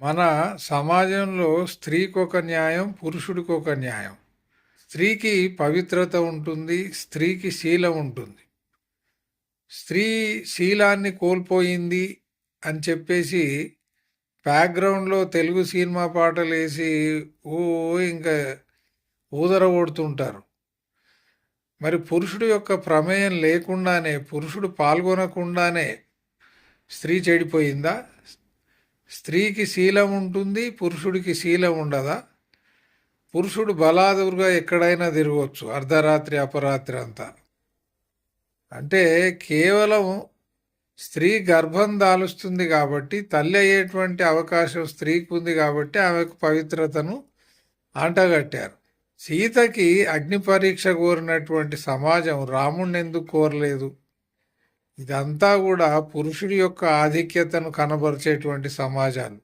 మన సమాజంలో స్త్రీకి ఒక న్యాయం పురుషుడికి ఒక న్యాయం. స్త్రీకి పవిత్రత ఉంటుంది స్త్రీకి శీలం ఉంటుంది. స్త్రీ శీలాన్ని కోల్పోయింది అని చెప్పేసి బ్యాక్గ్రౌండ్లో తెలుగు సినిమా పాటలు వేసి ఓ ఇంకా ఊదర ఓడుతుంటారు మరి పురుషుడు యొక్క ప్రమేయం లేకుండానే పురుషుడు పాల్గొనకుండానే స్త్రీ చెడిపోయిందా? స్త్రీకి శీలం ఉంటుంది పురుషుడికి శీలం ఉండదా? పురుషుడు బలాదురుగా ఎక్కడైనా తిరగవచ్చు అర్ధరాత్రి అపరాత్రి అంతా. అంటే కేవలం స్త్రీ గర్భం దాలుస్తుంది కాబట్టి తల్లి అయ్యేటువంటి అవకాశం స్త్రీకి ఉంది కాబట్టి ఆమెకు పవిత్రతను అంటగట్టారు. సీతకి అగ్ని పరీక్ష కోరినటువంటి సమాజం రాముణ్ణి ఎందుకు కోరలేదు? ఇదంతా కూడా పురుషుడి యొక్క ఆధిక్యతను కనబరిచేటువంటి సమాజాలు.